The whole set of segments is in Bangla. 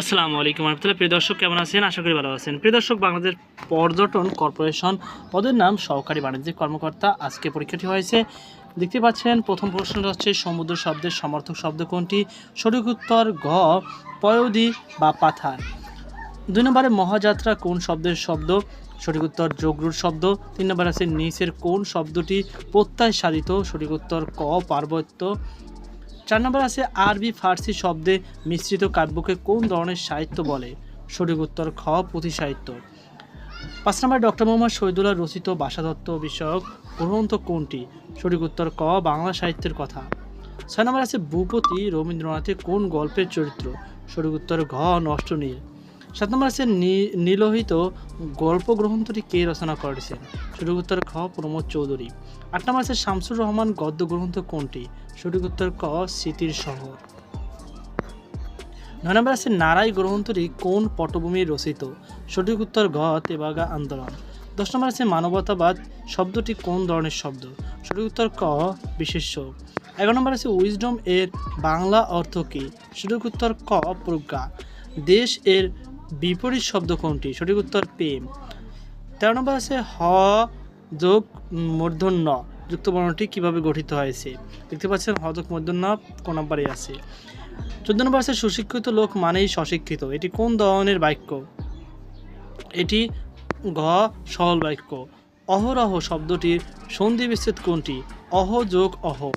আসসালামু আলাইকুম রহমতুল্লাহ। প্রিয় দর্শক, কেমন আছেন? আশা করি ভালো আছেন। প্রিয় দর্শক, বাংলাদেশ পর্যটন কর্পোরেশন পদের নাম সহকারী বাণিজ্যিক কর্মকর্তা আজকে পরীক্ষাটি হয়েছে। দেখতে পাচ্ছেন, প্রথম প্রশ্নটা হচ্ছে, সমুদ্র শব্দের সমর্থক শব্দ কোনটি? সঠিক উত্তর গ পয়দি বা পাথার। দুই নম্বরে, মহাযাত্রা কোন শব্দের শব্দ? সঠিক উত্তর যোগরুর শব্দ। তিন নম্বর আছে, নিচের কোন শব্দটি প্রত্যয় সাধিত সঠিক উত্তর, ক, পার্বত্য। চার নম্বর আছে আরবি ফার্সি শব্দে মিশ্রিত কাব্যকে কোন ধরনের সাহিত্য বলে? সঠিক উত্তর খ, পুঁথি সাহিত্য। পাঁচ নম্বর ডক্টর মোহাম্মদ শহীদুল্লাহ রচিত ভাষাতত্ত্ব বিষয়ক গ্রন্থ কোনটি? সঠিক উত্তর ক, বাংলা সাহিত্যের কথা। ছয় নম্বর আছে ভূপতি রবীন্দ্রনাথের কোন গল্পের চরিত্র? সঠিক উত্তর ঘ, নষ্ট নীল। সাত নম্বর আছে নীলহিত গল্প গ্রন্থটি কে রচনা করেছেন? সঠিক উত্তর খ, প্রমোদ চৌধুরী। আট নম্বর আছে শামসুর রহমান গদ্য গ্রন্থ কোনটি? সঠিক উত্তর ক, স্মৃতির শহর। নয় নম্বর আছে নারাই গ্রন্থটি কোন পটভূমি রচিত? সঠিক উত্তর ঘ, তেবাগা আন্দোলন। দশ নম্বর আছে মানবতাবাদ শব্দটি কোন ধরনের শব্দ? সঠিক উত্তর ক, বিশেষ্য। এগারো নম্বর আছে উইজডম এর বাংলা অর্থ কী? সঠিক উত্তর ক, প্রজ্ঞা। দেশ এর বিপরীত শব্দ কোনটি? সঠিক উত্তর প্রেম তেরো নম্বর আছে হ যোগ মূর্ধন্য। যুক্ত বর্ণটি কীভাবে গঠিত হয়েছে? দেখতে পাচ্ছেন, হ যোগ মূর্ধন্য কোন নম্বরে আছে। চোদ্দ নম্বর আছে, সুশিক্ষিত লোক মানেই সশিক্ষিত এটি কোন ধরনের বাক্য? এটি ঘ সহল বাক্য। অহরহ শব্দটির সন্ধি বিচ্ছেদ কোনটি? অহ যোগ অহ।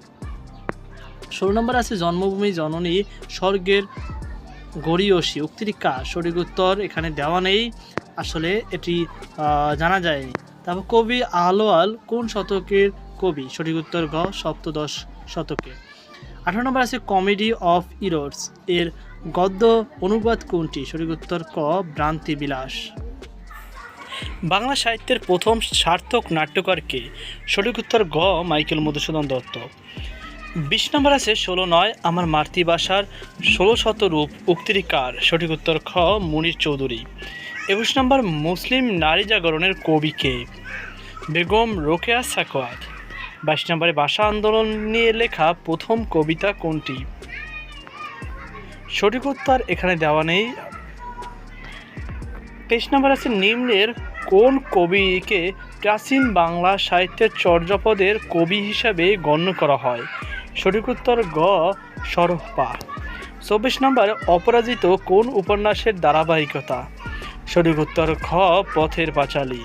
ষোলো নম্বর আছে, জন্মভূমি জননী স্বর্গের গড়িয়সী উক্তিটি কার সঠিক উত্তর এখানে দেওয়া নেই। আসলে এটি জানা যায়নি। তারপর কবি আলোয়াল কোন শতকের কবি? সঠিক উত্তর গ, সপ্তদশ শতকে। আঠারো নম্বর আছে কমেডি অফ ইরোডস। এর গদ্য অনুবাদ কোনটি? সঠিক উত্তর ক ভ্রান্তি বিলাস বাংলা সাহিত্যের প্রথম সার্থক নাট্যকারকে সঠিক উত্তর গ, মাইকেল মধুসূদন দত্ত। বিশ নম্বর আছে, ষোলো নয়, আমার মাতৃভাষার ষোলো শত রূপ উক্তিটি কার? সঠিক উত্তর খ, মুনির চৌধুরী। একুশ নম্বর, মুসলিম নারী জাগরণের কবি কে? বেগম রোকেয়া সাকোয়াত। বাইশ নম্বরে, ভাষা আন্দোলন নিয়ে লেখা প্রথম কবিতা কোনটি? সঠিক উত্তর এখানে দেওয়া নেই। তেইশ নম্বর আছে, নিম্নের কোন কবিকে প্রাচীন বাংলা সাহিত্যের চর্যাপদের কবি হিসাবে গণ্য করা হয়? সঠিক উত্তর গ সরহপা চব্বিশ নম্বর, অপরাজিত কোন উপন্যাসের ধারাবাহিকতা? সঠিক উত্তর খ, পথের পাঁচালী।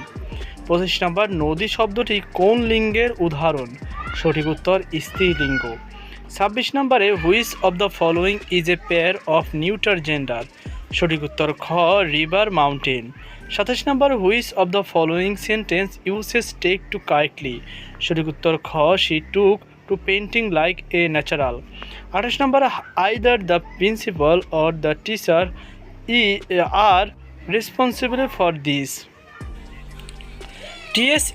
পঁচিশ নম্বর, নদী শব্দটি কোন লিঙ্গের উদাহরণ? সঠিক উত্তর স্ত্রীলিঙ্গ। ছাব্বিশ নম্বরে, which of the following is a pair of neuter gender? সঠিক উত্তর খ, রিভার মাউন্টেন। সাতাশ নম্বর, which of the following sentence uses take to correctly? সঠিক উত্তর খ, she took to painting like a natural আঠাশ নম্বর either the principal or the teacher are responsible for this.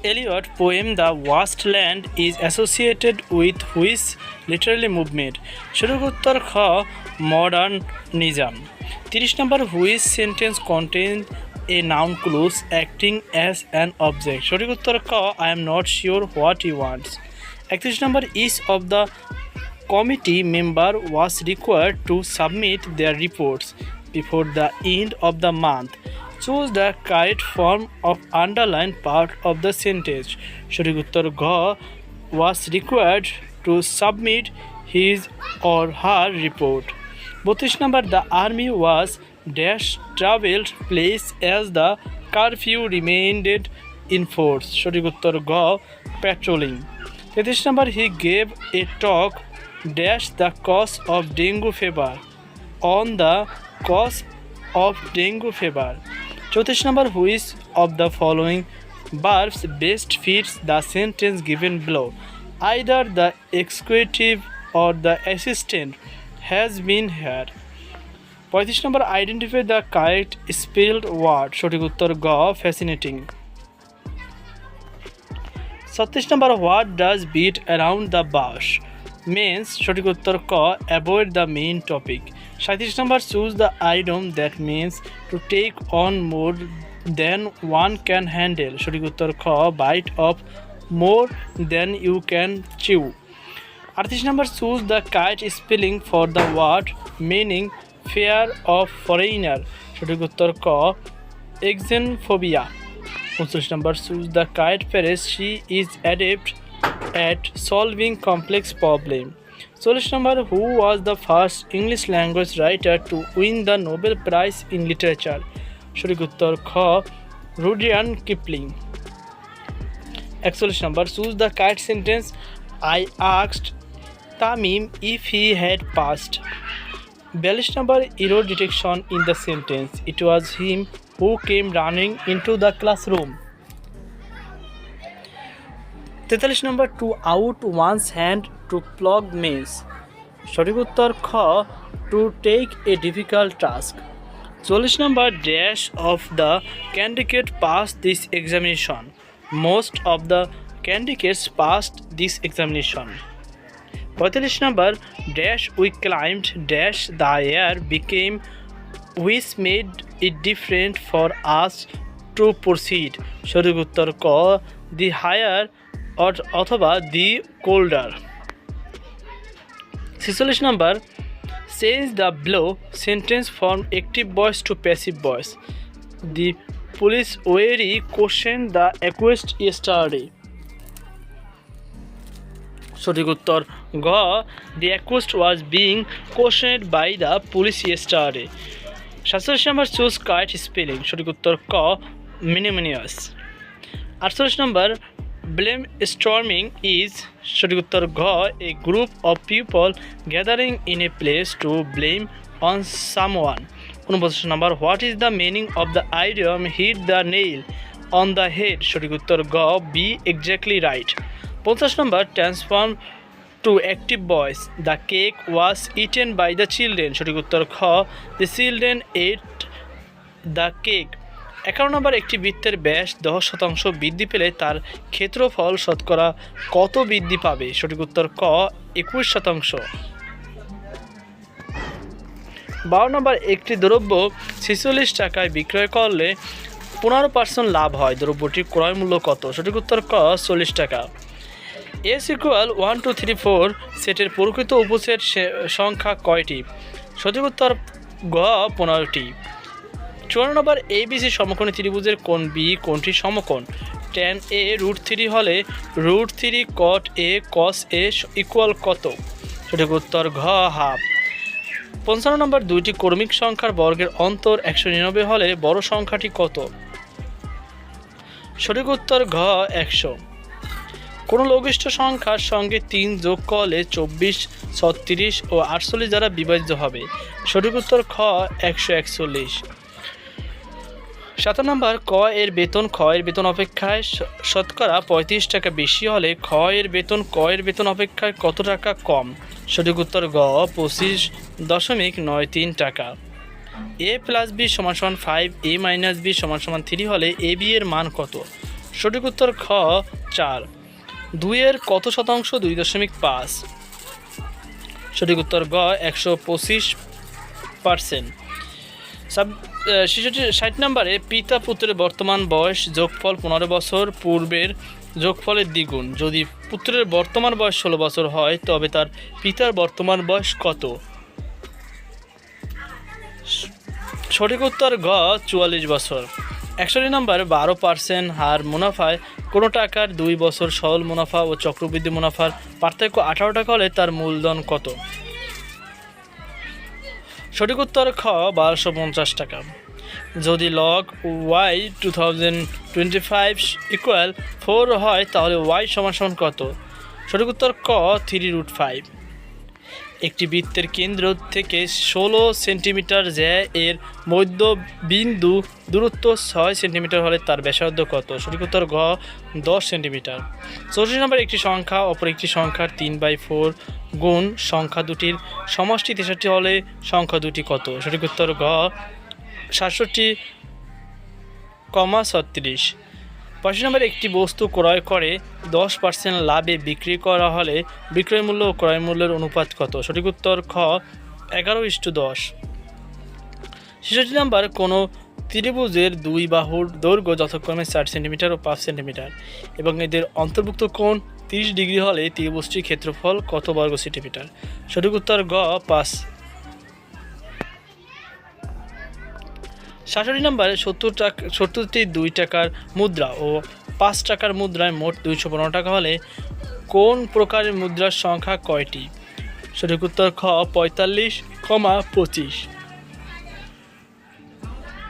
Eliot poem The Vast Land is associated with which literary movement? সঠিক উত্তর খ মডার্নিজম তিরিশ নম্বর which sentence contain a noun clause acting as an object সঠিক উত্তর ক I am not sure what you wants একত্রিশ নম্বর each of the committee member was required to submit their reports before the end of the month. Choose the correct form of underlined part of the sentence. সঠিক উত্তর ঘ was required to submit his or her report. বত্রিশ number the army was dash traveled place as the curfew remained in force. সঠিক উত্তর গ patrolling. তেত্রিশ নম্বর he gave a talk dash the cause of dengue fever on the cause of dengue fever চৌত্রিশ নম্বর which of the following verbs best fits the sentence given below either the executive or the assistant has been here পঁয়ত্রিশ নম্বর identify the correct spelled word সঠিক উত্তর গ ফ্যাসিনেটিং ছত্রিশ নম্বর what does beat around the bush means সঠিক উত্তর ক অ্যাভয়েড দ্য মেইন টপিক সাঁত্রিশ নম্বর choose the idiom that means to take on more than one can handle সঠিক উত্তর খ bite off more than you can chew আটত্রিশ নম্বর choose the correct spelling for the word meaning fear of foreigner সঠিক উত্তর ক এক্সেনফোবিয়া উনচল্লিশ নম্বর choose the correct phrase, she is adept at solving complex problem. চল্লিশ নম্বর, who was the first English language writer to win the Nobel prize in literature. সঠিক উত্তর খ, রুডিয়ান কিপলিং। একচল্লিশ নম্বর choose the correct sentence, I আক্সড Tamim if he had passed. বিয়াল্লিশ নম্বর error detection in the sentence, it was him who came running into the classroom তেতাল্লিশ নম্বর to out one's hand to plough mess সঠিক উত্তর খ to take a difficult task চল্লিশ নম্বর dash of the candidate pass this examination most of the candidates passed this examination পঁয়তাল্লিশ নম্বর dash we climbed dash the air became which made it different for us to proceed সঠিক উত্তর ক দি হায়ার অথবা দি কোল্ডার ছেচল্লিশ নম্বর change the below sentence form active voice to passive voice the police were question the accused yesterday সঠিক উত্তর গ the accused was being questioned by the police yesterday সাতচল্লিশ নম্বর চুজ কাইট স্পেলিং সঠিক উত্তর ক মিনিমিনিয়াস আটচল্লিশ নম্বর ব্লেম স্টর্মিং ইজ সঠিক উত্তর ঘ a group of people gathering in a place to blame on someone উনপঞ্চাশ নম্বর what is the meaning of the idiom hit the nail on the head সঠিক উত্তর গ বি এক্স্যাক্টলি রাইট পঞ্চাশ নম্বর transform to active voice the cake was eaten by the children সঠিক উত্তর খ the children ate the cake একান্ন নম্বর একটি বৃত্তের ব্যাস দশ শতাংশ বৃদ্ধি পেলে তার ক্ষেত্রফল শতকরা কত বৃদ্ধি পাবে? সঠিক উত্তর ক, একুশ শতাংশ। বারো নম্বর একটি দ্রব্য ছেচল্লিশ টাকায় বিক্রয় করলে পনেরো পার্সেন্ট লাভ হয়। দ্রব্যটির ক্রয় মূল্য কত? সঠিক উত্তর ক, চল্লিশ টাকা। S equal one two three four সেটের প্রকৃত উপসেট সে- সংখ্যা কয়টি? সঠিক উত্তর গ, পনেরোটি। চুয়ান্ন নম্বর এ বিসি সমকোণী ত্রিভুজের কোন বি কোনটি সমকোণ। টেন এ রুট থ্রি হলে root three cot A cos A equal কত? সঠিক উত্তর ঘ হাফ পঞ্চান্ন নম্বর দুইটি কর্মিক সংখ্যার বর্গের অন্তর একশো নিরানব্বই হলে বড় সংখ্যাটি কত? সঠিক উত্তর ঘ, একশো। কোনো লঘিষ্ঠ সংখ্যার সঙ্গে তিন যোগ করলে চব্বিশ, ছত্রিশ ও আটচল্লিশ দ্বারা বিভাজিত হবে। সঠিক উত্তর খ, একশো একচল্লিশ। সাত নম্বর, ক এর বেতন খ এর বেতন অপেক্ষায় শতকরা পঁয়ত্রিশ টাকা বেশি হলে খ এর বেতন, ক এর বেতন অপেক্ষায় কত টাকা কম? সঠিক উত্তর গ, পঁচিশ দশমিক নয় তিন টাকা। এ প্লাস বি সমান সমান ফাইভ, এ মাইনাস বি সমান সমান থ্রি হলে এ বি এর মান কত? সঠিক উত্তর খ, চার। দুইয়ের কত শতাংশ? দুই দশমিক পাঁচ। সঠিক উত্তর গ, একশো পঁচিশ পার্সেন্ট। সাব শিশুটি ষাট নম্বরে পিতা পুত্রের বর্তমান বয়স যোগফল পনেরো বছর, পূর্বের যোগফলের দ্বিগুণ। যদি পুত্রের বর্তমান বয়স ষোলো বছর হয়, তবে তার পিতার বর্তমান বয়স কত? সঠিক উত্তর গ, চুয়াল্লিশ বছর। একষট্টি নম্বর বারো পার্সেন্ট হার মুনাফায় কোনো টাকার দুই বছর সরল মুনাফা ও চক্রবৃদ্ধি মুনাফার পার্থক্য আঠারো টাকা হলে তার মূলধন কত? সঠিক উত্তর খ, বারোশো পঞ্চাশ টাকা। যদি log Y two thousand twenty five equal four হয়, তাহলে ওয়াই সমান সমান কত? সঠিক উত্তর ক থ্রি রুট ফাইভ একটি বৃত্তের কেন্দ্র থেকে ষোলো সেন্টিমিটার জ্যা এর মধ্য বিন্দু দূরত্ব ছয় সেন্টিমিটার হলে তার ব্যাসার্ধ কত? সঠিক উত্তর গ দশ সেন্টিমিটার। চৌত্রিশ নম্বর একটি সংখ্যা, অপর একটি সংখ্যার তিন বাই ফোর গুণ সংখ্যা দুটির সমষ্টি তেষট্টি হলে সংখ্যা দুটি কত? সঠিক উত্তর গ সাতষট্টি কমা ছত্রিশ। পঁয়ষট্টি নম্বর একটি বস্তু ক্রয় করে দশ পার্সেন্ট লাভে বিক্রি করা হলে বিক্রয় মূল্য ও ক্রয় মূল্যের অনুপাত কত? সঠিক উত্তর খ, এগারো ইস্টু দশ। ছেষট্টি নম্বর, কোনো ত্রিভুজের দুই বাহুর দৈর্ঘ্য যথাক্রমে চার সেন্টিমিটার ও পাঁচ সেন্টিমিটার এবং এদের অন্তর্ভুক্ত কোণ তিরিশ ডিগ্রি হলে ত্রিভুজটির ক্ষেত্রফল কত বর্গ সেন্টিমিটার? সঠিক উত্তর গ, পাঁচ। সাতষট্টি নম্বরে, সত্তর টাকা, সত্তরটি দুই টাকার মুদ্রা ও পাঁচ টাকার মুদ্রায় মোট দুইশো পনেরো টাকা হলে কোন প্রকারের মুদ্রার সংখ্যা কয়টি? সঠিক উত্তর খ, পঁয়তাল্লিশ, কমা পঁচিশ।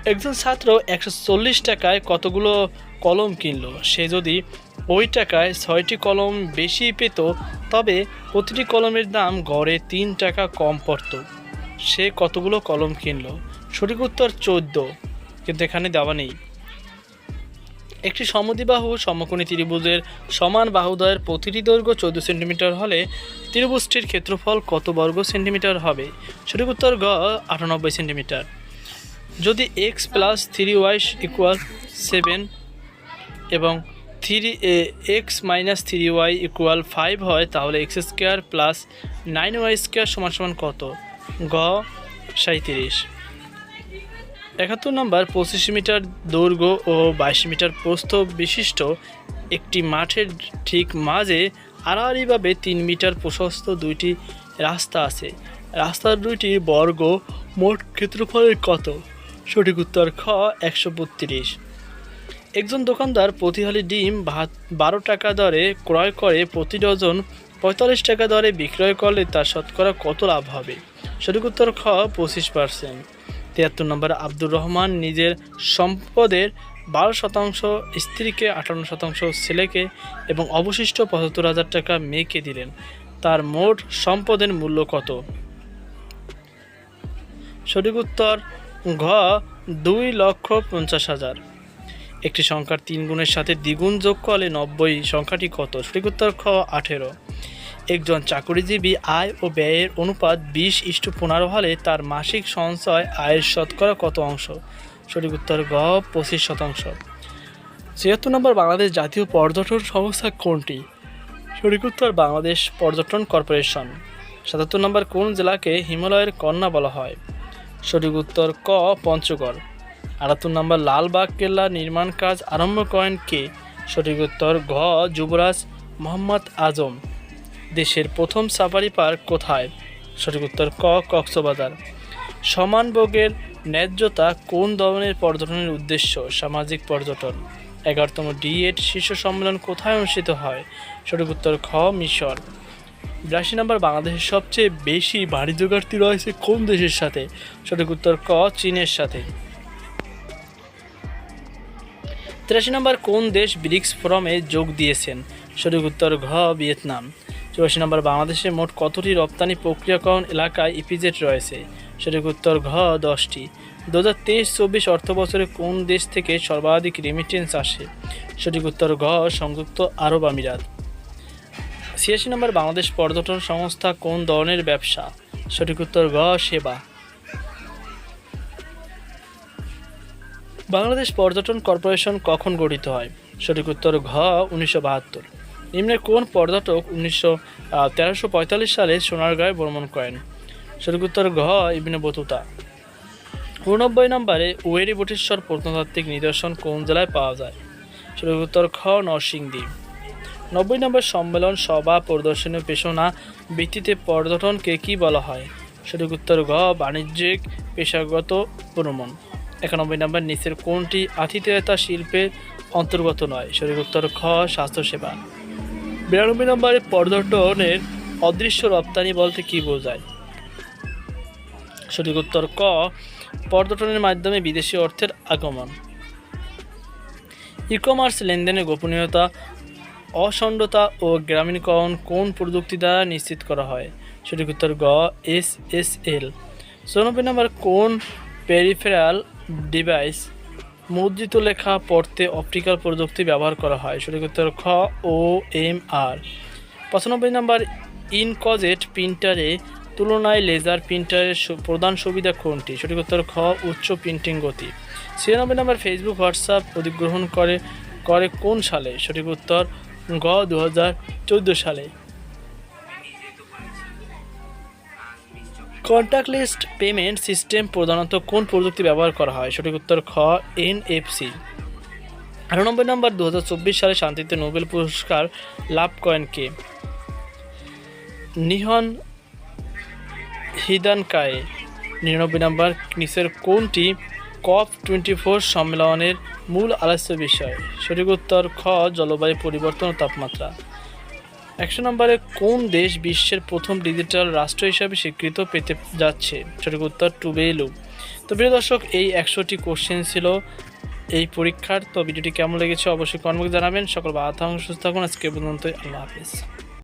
একজন ছাত্র একশো চল্লিশ টাকায় কতগুলো কলম কিনলো? সে যদি ওই টাকায় ছয়টি কলম বেশি পেত, তবে প্রতিটি কলমের দাম গড়ে তিন টাকা কম পড়ত। সে কতগুলো কলম কিনলো? সঠিক উত্তর চোদ্দ, কিন্তু এখানে দেওয়া নেই। একটি সমদ্বিবাহু সমকোণী ত্রিভুজের সমান বাহুদ্বয়ের প্রতিটি দৈর্ঘ্য চোদ্দ সেন্টিমিটার হলে ত্রিভুজটির ক্ষেত্রফল কত বর্গ সেন্টিমিটার হবে? সঠিক উত্তর গ, আটানব্বই সেন্টিমিটার। যদি X plus three Y equal seven এবং three X minus three Y equal five হয়, তাহলে X square plus nine Y square সমান সমান কত? গ সাঁত্রিশ একাত্তর নম্বর পঁচিশ মিটার দৈর্ঘ্য ও বাইশ মিটার প্রস্থ বিশিষ্ট একটি মাঠের ঠিক মাঝে আড়াআড়িভাবে তিন মিটার প্রশস্ত দুইটি রাস্তা আছে। রাস্তার দুইটি বর্গ মোট ক্ষেত্রফলের কত? সঠিক উত্তর খ, একশো বত্রিশ। একজন দোকানদার প্রতি হালি ডিম ভাত- বারো টাকা দরে ক্রয় করে প্রতি ডজন পঁয়তাল্লিশ টাকা দরে বিক্রয় করলে তার শতকরা কত লাভ হবে? সঠিক উত্তর খ, পঁচিশ পার্সেন্ট। তিয়াত্তর নম্বর আব্দুর রহমান নিজের সম্পদের বারো শতাংশ, স্ত্রীকে আটান্ন শতাংশ, ছেলেকে এবং অবশিষ্ট পঁচাত্তর হাজার টাকা মেয়েকে দিলেন। তার মোট সম্পদের মূল্য কত? সঠিক উত্তর, ঘ, দুই লক্ষ পঞ্চাশ হাজার। একটি সংখ্যার তিন গুণের সাথে দ্বিগুণ যোগ করলে নব্বই, সংখ্যাটি কত? সঠিক উত্তর, খ, আঠেরো। একজন চাকরিজীবী আয় ও ব্যয়ের অনুপাত বিশ ইস্টু পনেরো হলে তার মাসিক সঞ্চয় আয়ের শতকরা কত অংশ? সঠিক উত্তর গ, পঁচিশ শতাংশ। ছিয়াত্তর নম্বর বাংলাদেশ জাতীয় পর্যটন সংস্থা কোনটি? সঠিক উত্তর বাংলাদেশ পর্যটন কর্পোরেশন। সাতাত্তর নম্বর কোন জেলাকে হিমালয়ের কন্যা বলা হয়? সঠিক উত্তর ক, পঞ্চগড়। আটাত্তর নম্বর লালবাগ কেল্লা নির্মাণ কাজ আরম্ভ করেন কে? সঠিক উত্তর ঘ, যুবরাজ মোহাম্মদ আজম। দেশের প্রথম সাফারি পার্ক কোথায়? সঠিক উত্তর ক, কক্সবাজার। সমান ভোগের ন্যায্যতা কোন ধরনের পর্যটনের উদ্দেশ্য? সামাজিক পর্যটন। এগারোতম ডি এইট শীর্ষ সম্মেলন কোথায় অনুষ্ঠিত হয়? সঠিক উত্তর খ, মিশর। বিরাশি নম্বর, বাংলাদেশের সবচেয়ে বেশি বাণিজ্য ঘাটতি রয়েছে কোন দেশের সাথে? সঠিক উত্তর ক, চীনের সাথে। তিরাশি নম্বর, কোন দেশ ব্রিক্স ফোরামে যোগ দিয়েছেন? সঠিক উত্তর ঘ, ভিয়েতনাম। চুরাশি নম্বর, বাংলাদেশে মোট কতটি রপ্তানি প্রক্রিয়াকরণ এলাকায় ইপিজেড রয়েছে? সঠিক উত্তর ঘ, দশটি। দু হাজার তেইশ, চব্বিশ অর্থ বছরে কোন দেশ থেকে সর্বাধিক রেমিটেন্স আসে? সঠিক উত্তর ঘ, সংযুক্ত আরব আমিরাত। ছিয়াশি নম্বর, বাংলাদেশ পর্যটন সংস্থা কোন ধরনের ব্যবসা? সঠিক উত্তর ঘ, সেবা। বাংলাদেশ পর্যটন কর্পোরেশন কখন গঠিত হয়? সঠিক উত্তর ঘ, উনিশশো বাহাত্তর। নিম্নের কোন পর্যটক উনিশশো তেরোশো সালে সোনারগাঁয়ে ভ্রমণ করেন? সঠিক ঘ, ইবিনে বতুতা। উনব্বই নম্বরে ওয়েরি বটেশ্বর প্রত্নতাত্ত্বিক নিদর্শন কোন জেলায় পাওয়া যায়? সঠিক উত্তর খ নরসিংদী। নব্বই নম্বর সম্মেলন, সভা, প্রদর্শনী, পেশনা ভিত্তিতে পর্যটনকে কী বলা হয়? সঠিক উত্তর ঘ, বাণিজ্যিক, পেশাগত ভ্রমণ। একানব্বই নম্বর, নিচের কোনটি আতিথেয়তা শিল্পের অন্তর্গত নয়? সঠিক উত্তর খ স্বাস্থ্যসেবা। বিরানব্বই নম্বরে পর্যটনের অদৃশ্য রপ্তানি বলতে কী বোঝায়? সঠিক উত্তর ক, পর্যটনের মাধ্যমে বিদেশি অর্থের আগমন। ই কমার্স লেনদেনের গোপনীয়তা, অখণ্ডতা ও গ্রামীণকরণ কোন প্রযুক্তি দ্বারা নিশ্চিত করা হয়? সঠিক উত্তর গ, এস এস এল। চৌরানব্বই নম্বর কোন পেরিফেরাল ডিভাইস মুদ্রিত লেখা পড়তে অপটিক্যাল প্রযুক্তি ব্যবহার করা হয়। সঠিক উত্তর খ ও এম আর পঁচানব্বই নম্বর, ইনকজেট প্রিন্টারে তুলনায় লেজার প্রিন্টারের প্রধান সুবিধা কোনটি? সঠিক উত্তর খ, উচ্চ প্রিন্টিং গতি। ছিয়ানব্বই নম্বর ফেসবুক হোয়াটসঅ্যাপ অধিগ্রহণ করে করে কোন সালে? সঠিক উত্তর গ দু হাজার চোদ্দ সালে। কন্ট্যাক্টলেস পেমেন্ট সিস্টেম প্রধানত কোন প্রযুক্তি ব্যবহার করা হয়? সঠিক উত্তর খ এনএফসি আটানব্বই নম্বর দু হাজার চব্বিশ সালে শান্তিতে নোবেল পুরস্কার লাভ করেন কে? নিহন হিদানকায়ে নিরানব্বই নম্বর, নিচের কোনটি কপ টোয়েন্টি ফোর সম্মেলনের মূল আলস্য বিষয়? সঠিক উত্তর খ, জলবায়ু পরিবর্তন ও তাপমাত্রা। একশো নম্বরে কোন দেশ বিশ্বের প্রথম ডিজিটাল রাষ্ট্র হিসাবে স্বীকৃত পেতে যাচ্ছে? সঠিক উত্তর টুবেলু। তো প্রিয় দর্শক, এই একশোটি কোশ্চেন ছিল এই পরীক্ষার। তো ভিডিওটি কেমন লেগেছে অবশ্যই কর্মকে জানাবেন। সকল বাধা সুস্থ থাকুন। আজকে পর্যন্ত আল্লাহ হাফিজ।